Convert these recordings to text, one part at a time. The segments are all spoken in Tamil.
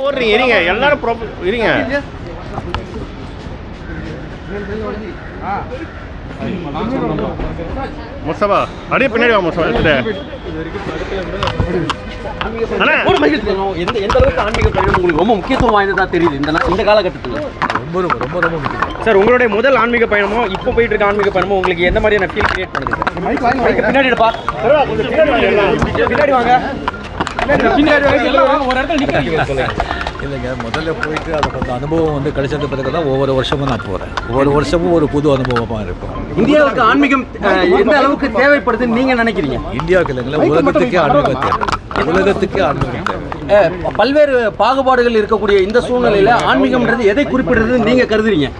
ஓடுறீங்க இருங்க எல்லாரும் ப்ரொஃப இருங்க. முஸ்தபா அப்படியே பின்னாடி வா முஸ்தபா. எந்த எந்த அளவுக்கு ஆன்மீக பயணம் உங்களுக்கு ரொம்ப முக்கியத்துவம் வாய்ந்ததா தெரியுது இந்த இந்த காலகட்டத்தில்? ரொம்ப ரொம்ப ரொம்ப ரொம்ப முக்கியம். சார் உங்களுடைய முதல் ஆன்மீக பயணமோ இப்போ போயிட்டு இருக்க ஆன்மீக பயணமோ உங்களுக்கு எந்த மாதிரியான ஃபீல் கிரியேட் பண்ணுது? பின்னாடி பின்னாடி வாங்க. இல்லைங்க முதல்ல போயிட்டு அதை அந்த அனுபவம் வந்து கிடைச்சது பிறகு தான் ஒவ்வொரு வருஷமும் நான் போகிறேன் ஒவ்வொரு வருஷமும் ஒரு புது அனுபவமாக இருக்கும். இந்தியாவுக்கு ஆன்மீகம் எந்த அளவுக்கு தேவைப்படுதுன்னு நீங்க நினைக்கிறீங்க? இந்தியாவுக்கு இல்லைங்களா உலகத்துக்கே ஆன்மீகம் தேவை. உலகத்துக்கே ஆன்மீகம் தேவை. பல்வேறு பாகுபாடுகள் இருக்கக்கூடிய இந்த சூழ்நிலையில ஆன்மீகம்ன்றது எதை குறிப்பிடுறது நீங்க கருதுறீங்க?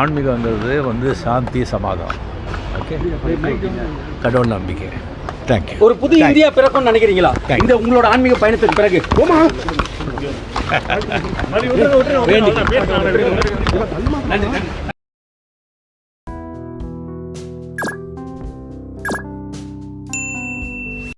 ஆன்மீகங்கிறது வந்து சாந்தி சமாதானம். ஓகே? கடவுள் நம்பிக்கை. தேங்க்யூ ஒரு புது இந்தியா பிறக்கும்னு நினைக்கிறீங்களா? இந்த உங்களோட ஆன்மீக பயணத்துக்கு பிறகு. ஓமா நன்றி.